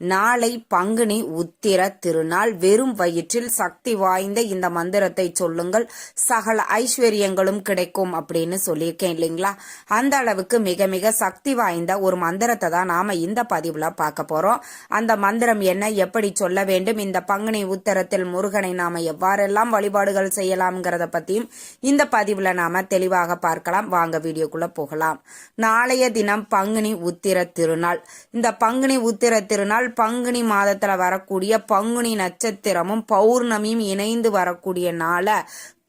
நாளை பங்குனி உத்திர திருநாள். வெறும் வயிற்றில் சக்தி வாய்ந்த இந்த மந்திரத்தை சொல்லுங்கள். சகல ஐஸ்வர்யங்களும் கிடைக்கும் அப்படின்னு சொல்லியிருக்கேன் இல்லைங்களா? அந்த அளவுக்கு மிக மிக சக்தி வாய்ந்த ஒரு மந்திரத்தை தான் நாம இந்த பதிவுல பார்க்க போறோம். அந்த மந்திரம் என்ன எப்படி சொல்ல வேண்டும்? இந்த பங்குனி உத்தரத்தில் முருகனை நாம எவ்வாறெல்லாம் வழிபாடுகள் செய்யலாம்ங்கிறத பத்தியும் இந்த பதிவுல நாம தெளிவாக பார்க்கலாம். வாங்க வீடியோக்குள்ள போகலாம். நாளைய தினம் பங்குனி உத்திர திருநாள். இந்த பங்குனி உத்திர திருநாள் பங்குனி மாதத்துல வரக்கூடிய பங்குனி நட்சத்திரமும் பௌர்ணமியும் இணைந்து வரக்கூடிய நாள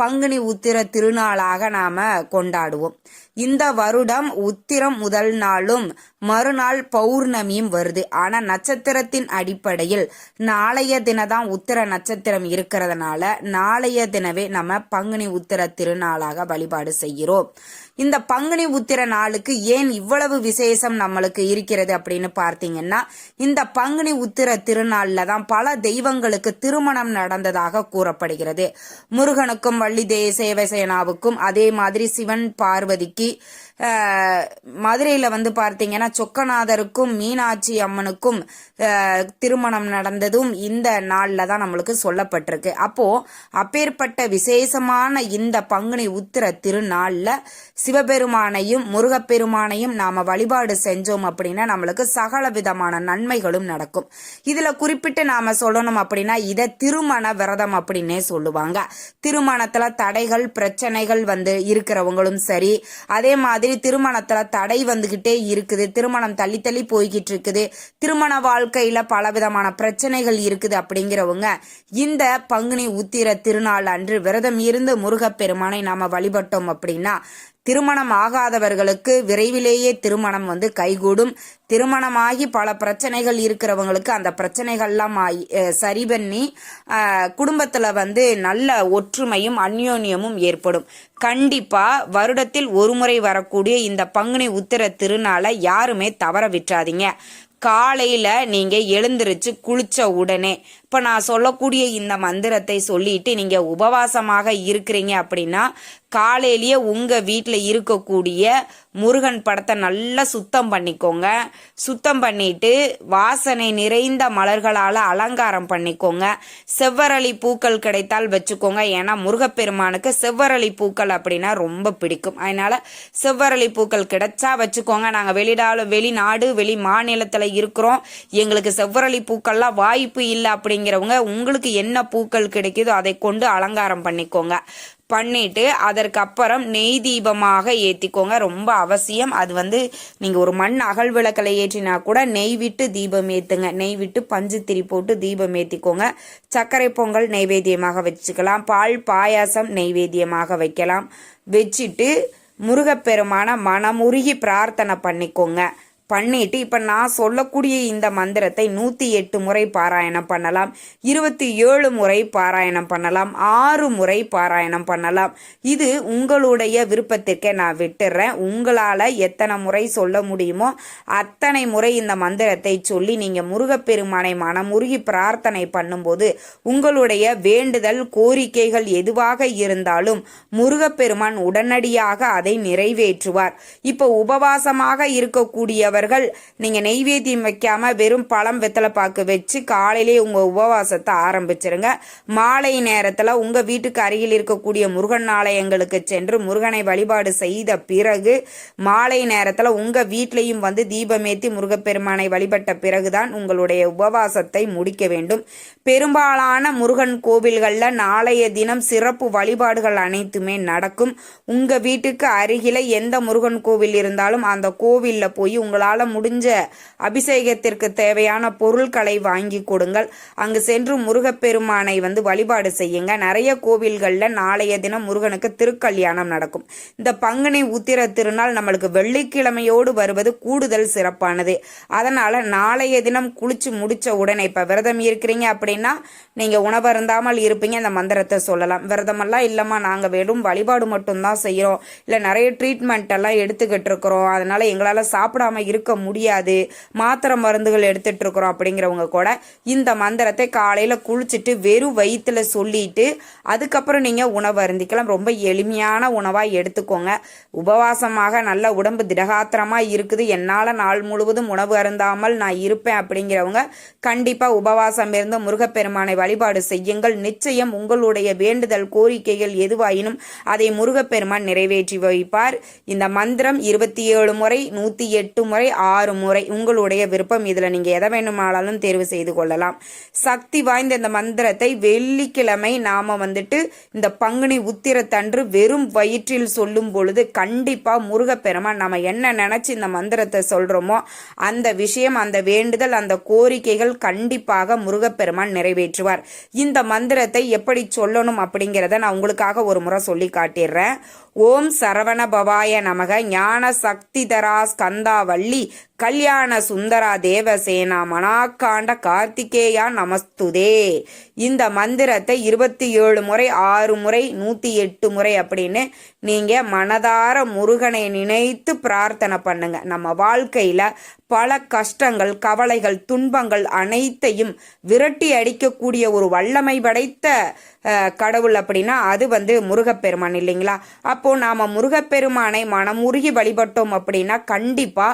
பங்குனி உத்திர திருநாளாக நாம கொண்டாடுவோம். இந்த வருடம் உத்திரம் முதல் நாளும் மறுநாள் பௌர்ணமியும் வருது. ஆனா நட்சத்திரத்தின் அடிப்படையில் நாளைய தினதான் உத்திர நட்சத்திரம் இருக்கிறதுனால நாளைய தினவே நம்ம பங்குனி உத்திர திருநாளாக வழிபாடு செய்கிறோம். இந்த பங்குனி உத்திர நாளுக்கு ஏன் இவ்வளவு விசேஷம் நம்மளுக்கு இருக்கிறது அப்படின்னு பார்த்தீங்கன்னா இந்த பங்குனி உத்திர திருநாளில் தான் பல தெய்வங்களுக்கு திருமணம் நடந்ததாக கூறப்படுகிறது. முருகனுக்கும் வள்ளி தே சேனாவுக்கும் அதே மாதிரி சிவன் பார்வதிக்கு மதுரையில் வந்து பார்த்தீங்கன்னா சொக்கநாதருக்கும் மீனாட்சி அம்மனுக்கும் திருமணம் நடந்ததும் இந்த நாளில் தான் நம்மளுக்கு சொல்லப்பட்டிருக்கு. அப்போது அப்பேற்பட்ட விசேஷமான இந்த பங்குனி உத்திர திருநாளில் சிவபெருமானையும் முருகப்பெருமானையும் நாம் வழிபாடு செஞ்சோம் அப்படின்னா நம்மளுக்கு சகல விதமான நன்மைகளும் நடக்கும். இதில் குறிப்பிட்டு நாம் சொல்லணும் அப்படின்னா இதை திருமண விரதம் அப்படின்னே சொல்லுவாங்க. திருமணத்தில் தடைகள் பிரச்சனைகள் வந்து இருக்கிறவங்களும் சரி அதே மாதிரி திருமணத்துல தடை வந்துகிட்டே இருக்குது. திருமணம் தள்ளி தள்ளி போய்கிட்டு இருக்குது திருமண வாழ்க்கையில பல விதமான பிரச்சனைகள் இருக்குது அப்படிங்கிறவங்க இந்த பங்குனி உத்திர திருநாள் அன்று விரதம் இருந்து முருகப்பெருமானை நாம வழிபட்டோம் அப்படின்னா திருமணம் ஆகாதவர்களுக்கு விரைவிலேயே திருமணம் வந்து கைகூடும். திருமணமாகி பல பிரச்சனைகள் இருக்கிறவங்களுக்கு அந்த பிரச்சனைகள்லாம் சரி பண்ணி குடும்பத்தில் வந்து நல்ல ஒற்றுமையும் அந்யோன்யமும் ஏற்படும். கண்டிப்பாக வருடத்தில் ஒரு முறை வரக்கூடிய இந்த பங்குனி உத்திர திருநாளை யாருமே தவற விட்டுறாதீங்க. காலையில் நீங்கள் எழுந்திருச்சு குளிச்ச உடனே இப்ப நான் சொல்லக்கூடிய இந்த மந்திரத்தை சொல்லிட்டு நீங்க உபவாசமாக இருக்கிறீங்க அப்படின்னா காலையிலேயே உங்க வீட்டில் இருக்கக்கூடிய முருகன் படத்தை நல்லா சுத்தம் பண்ணிக்கோங்க. சுத்தம் பண்ணிட்டு வாசனை நிறைந்த மலர்களால் அலங்காரம் பண்ணிக்கோங்க. செவ்வரளி பூக்கள் கிடைத்தால் வச்சுக்கோங்க. ஏன்னா முருகப்பெருமானுக்கு செவ்வரளி பூக்கள் அப்படின்னா ரொம்ப பிடிக்கும். அதனால செவ்வரளி பூக்கள் கிடைச்சா வச்சுக்கோங்க. நாங்கள் வெளிநாடு வெளிநாடு வெளி மாநிலத்தில் இருக்கிறோம். எங்களுக்கு செவ்வரளி பூக்கள்லாம் வாய்ப்பு இல்லை அப்படிங்கிறவங்க உங்களுக்கு என்ன பூக்கள் கிடைக்குதோ அதை கொண்டு அலங்காரம் பண்ணிக்கோங்க. பண்ணிட்டு அதற்கப்புறம் நெய் தீபமாக ஏற்றிக்கோங்க ரொம்ப அவசியம். அது வந்து நீங்கள் ஒரு மண் அகல் விளக்கலை ஏற்றினா கூட நெய் விட்டு தீபம் ஏற்றுங்க நெய் விட்டு பஞ்சு திரி போட்டு தீபம் ஏற்றிக்கோங்க சர்க்கரை பொங்கல் நெய்வேத்தியமாக வச்சுக்கலாம். பால் பாயாசம் நெய்வேத்தியமாக வைக்கலாம். வச்சுட்டு முருகப்பெருமான மனமுருகி பிரார்த்தனை பண்ணிக்கோங்க. பண்ணிட்டு இப்போ நான் சொல்லக்கூடிய இந்த மந்திரத்தை நூற்றி எட்டு முறை பாராயணம் பண்ணலாம். இருபத்தி ஏழு முறை பாராயணம் பண்ணலாம். ஆறு முறை பாராயணம் பண்ணலாம். இது உங்களுடைய விருப்பத்திற்கே நான் விட்டுறேன். உங்களால் எத்தனை முறை சொல்ல முடியுமோ அத்தனை முறை இந்த மந்திரத்தை சொல்லி நீங்கள் முருகப்பெருமானை மனமுருகி பிரார்த்தனை பண்ணும்போது உங்களுடைய வேண்டுதல் கோரிக்கைகள் எதுவாக இருந்தாலும் முருகப்பெருமான் உடனடியாக அதை நிறைவேற்றுவார். இப்போ உபவாசமாக இருக்கக்கூடியவர் இருக்கக்கூடியவர்கள் நீங்க நெய்வேத்தியம் வைக்காம வெறும் பழம் வெத்தலை பாக்கு வச்சு காலையிலே உங்க உபவாசத்தை ஆரம்பிச்சிருங்க. மாலை நேரத்துல உங்க வீட்டுக்கு அருகில் இருக்கக்கூடிய முருகன் ஆலயங்களுக்கு சென்று முருகனை வழிபாடு செய்த பிறகு மாலை நேரத்துல உங்க வீட்லயும் வந்து தீபமேத்தி முருகப்பெருமானை வழிபட்ட பிறகுதான் உங்களுடைய உபவாசத்தை முடிக்க வேண்டும். பெரும்பாலான முருகன் கோவில்கள்ல நாளைய தினம் சிறப்பு வழிபாடுகள் அனைத்துமே நடக்கும். உங்க வீட்டுக்கு அருகில எந்த முருகன் கோவில் இருந்தாலும் அந்த கோவில்ல போய் உங்களால் முடிஞ்ச அபிஷேகத்திற்கு தேவையான பொருட்களை வாங்கி கொடுங்கள். அங்கு சென்று முருகப்பெருமானை வந்து வழிபாடு செய்யுங்க. நிறைய கோவில்களில் நாளைய தினம் முருகனுக்கு திருக்கல்யாணம் நடக்கும். இந்த பங்குனி உத்திர திருநாள் நம்மளுக்கு வெள்ளிக்கிழமையோடு வருவது கூடுதல் சிறப்பானது. அதனால் நாளைய தினம் குளிச்சு முடிச்ச உடனே இப்போ விரதம் இருக்கிறீங்க அப்படின்னா நீங்கள் உணவு அருந்தாமல் இருப்பீங்க. அந்த மந்திரத்தை சொல்லலாம். விரதமெல்லாம் இல்லைம்மா நாங்கள் வெறும் வழிபாடு மட்டும்தான் செய்கிறோம் இல்லை நிறைய ட்ரீட்மெண்ட் எல்லாம் எடுத்துக்கிட்டு இருக்கிறோம். அதனால எங்களால் சாப்பிடாம இருக்க இருக்க முடியாது. மாத்திரை மருந்துகள் எடுத்துட்டு இருக்கிறோம் அப்படிங்கிறவங்க கூட இந்த மந்திரத்தை காலையில குளிச்சுட்டு வெறும் வயிற்றுல சொல்லிட்டு அதுக்கப்புறம் நீங்க உணவு அருந்திக்கலாம். ரொம்ப எளிமையான உணவா எடுத்துக்கோங்க. உபவாசமாக நல்ல உடம்பு திடகாத்திரமா இருக்குது. என்னால நாள் முழுவதும் உணவு அருந்தாமல் நான் இருப்பேன் அப்படிங்கிறவங்க கண்டிப்பா உபவாசம் இருந்து முருகப்பெருமானை வழிபாடு செய்யுங்கள். நிச்சயம் உங்களுடைய வேண்டுதல் கோரிக்கைகள் எதுவாயினும் அதை முருகப்பெருமான் நிறைவேற்றி வைப்பார். இந்த மந்திரம் இருபத்தி ஏழு முறை நூத்தி எட்டு முறை ஆறு முறை உங்களுடைய விருப்பம் இதுல. நீங்க எதை வேணுமானாலும் தேர்வு செய்து கொள்ளலாம். சக்தி வாய்ந்த இந்த மந்திரத்தை வெள்ளிக்கிழமை நாம வந்துட்டு இந்த பங்குனி உத்திரத்தன்று வெறும் வயிற்றில் சொல்லும் பொழுது கண்டிப்பாக முருகப்பெருமான் நம்ம என்ன நினைச்சு இந்த மந்திரத்தை சொல்றோமோ அந்த விஷயம் அந்த வேண்டுதல் அந்த கோரிக்கைகள் கண்டிப்பாக முருகப்பெருமான் நிறைவேற்றுவார். இந்த மந்திரத்தை எப்படி சொல்லணும் அப்படிங்கிறத நான் உங்களுக்காக ஒரு முறை சொல்லி காட்டிடுறேன். ஓம் சரவண பவாய நமக. ஞான சக்திதரா ஸ்கந்தா வள்ளி. கல்யாண சுந்தரா தேவசேனா மனாக்காண்ட கார்த்திகேயா நமஸ்துதே. இந்த மந்திரத்தை இருபத்தி ஏழு முறை ஆறு முறை நூற்றி எட்டு முறை அப்படின்னு நீங்கள் மனதார முருகனை நினைத்து பிரார்த்தனை பண்ணுங்க. நம்ம வாழ்க்கையில் பல கஷ்டங்கள் கவலைகள் துன்பங்கள் அனைத்தையும் விரட்டி அடிக்கக்கூடிய ஒரு வல்லமை படைத்த கடவுள் அப்படின்னா அது வந்து முருகப்பெருமான் இல்லைங்களா? அப்போ நாம முருகப்பெருமானை மனமுருகி வழிபட்டோம் அப்படின்னா கண்டிப்பா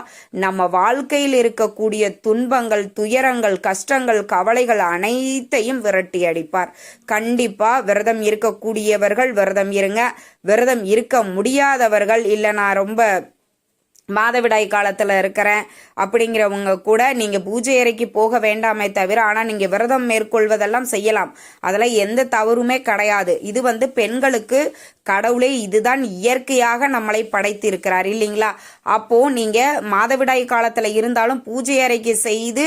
நம்ம வாழ்க்கையில் இருக்கக்கூடிய துன்பங்கள் துயரங்கள் கஷ்டங்கள் கவலைகள் அனைத்தையும் விரட்டி அடிப்பார். கண்டிப்பா விரதம் இருக்கக்கூடியவர்கள் விரதம் இருங்க. விரதம் இருக்க முடியாதவர்கள் இல்லை நான் ரொம்ப மாதவிடாய் காலத்தில் இருக்கிறேன் அப்படிங்கிறவங்க கூட நீங்கள் பூஜை அறைக்கு போக வேண்டாமே தவிர ஆனால் நீங்கள் விரதம் மேற்கொள்வதெல்லாம் செய்யலாம். அதில் எந்த தவறுமே கிடையாது. இது வந்து பெண்களுக்கு கடவுளே இதுதான் இயற்கையாக நம்மளை படைத்திருக்கிறார் இல்லைங்களா? அப்போது நீங்கள் மாதவிடாய் காலத்தில் இருந்தாலும் பூஜை அறைக்கு செய்து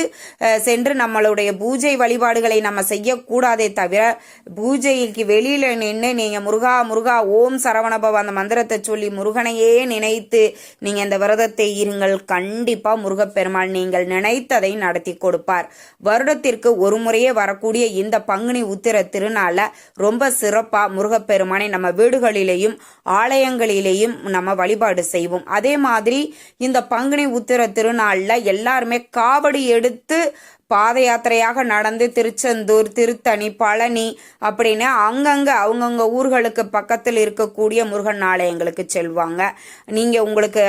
சென்று நம்மளுடைய பூஜை வழிபாடுகளை நம்ம செய்யக்கூடாதே தவிர பூஜைக்கு வெளியில் நின்று நீங்கள் முருகா முருகா ஓம் சரவணபவ அந்த மந்திரத்தை சொல்லி முருகனையே நினைத்து நீங்கள் இந்த விரதத்தை இருங்கள். கண்டிப்பா முருகப்பெருமாள் நீங்கள் நினைத்ததை நடத்தி கொடுப்பார். வருடத்திற்கு ஒரு முறையே வரக்கூடிய இந்த பங்குனி உத்திர திருநாள ரொம்ப சிறப்பா முருகப்பெருமானை நம்ம வீடுகளிலேயும் ஆலயங்களிலேயும் நம்ம வழிபாடு செய்வோம். அதே மாதிரி இந்த பங்குனி உத்திர திருநாள்ல எல்லாருமே காவடி எடுத்து பாத யாத்திரையாக நடந்து திருச்செந்தூர் திருத்தணி பழனி அப்படின்னு அங்கங்க அவங்கவுங்க ஊர்களுக்கு பக்கத்தில் இருக்கக்கூடிய முருகன் ஆலயங்களுக்கு செல்வாங்க. நீங்க உங்களுக்கு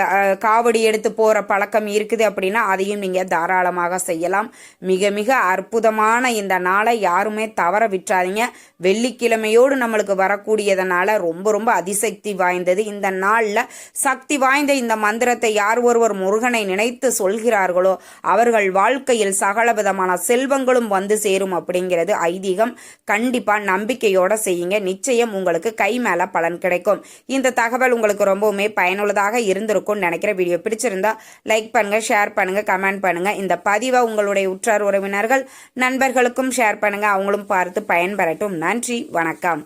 காவடி எடுத்து போற பழக்கம் இருக்குது அப்படின்னா அதையும் நீங்க தாராளமாக செய்யலாம். மிக மிக அற்புதமான இந்த நாளை யாருமே தவற விட்டுறாதீங்க. வெள்ளிக்கிழமையோடு நம்மளுக்கு வரக்கூடியதனால ரொம்ப ரொம்ப அதிசக்தி வாய்ந்தது. இந்த நாளில் சக்தி வாய்ந்த இந்த மந்திரத்தை யார் ஒருவர் முருகனை நினைத்து சொல்கிறார்களோ அவர்கள் வாழ்க்கையில் சகல விதமான செல்வங்களும் வந்து சேரும் அப்படிங்கிறது ஐதீகம். கண்டிப்பா நம்பிக்கையோட செய்யுங்க. நிச்சயம் உங்களுக்கு கை மேல பலன் கிடைக்கும். இந்த தகவல் உங்களுக்கு ரொம்பவுமே பயனுள்ளதாக இருந்திருக்கும்னு நினைக்கிற வீடியோ பிடிச்சிருந்தா லைக் பண்ணுங்க ஷேர் பண்ணுங்க கமெண்ட் பண்ணுங்க. இந்த பதிவை உங்களுடைய உற்றார் உறவினர்கள் நண்பர்களுக்கும் ஷேர் பண்ணுங்க. அவங்களும் பார்த்து பயன்பெறட்டும். நன்றி வணக்கம்.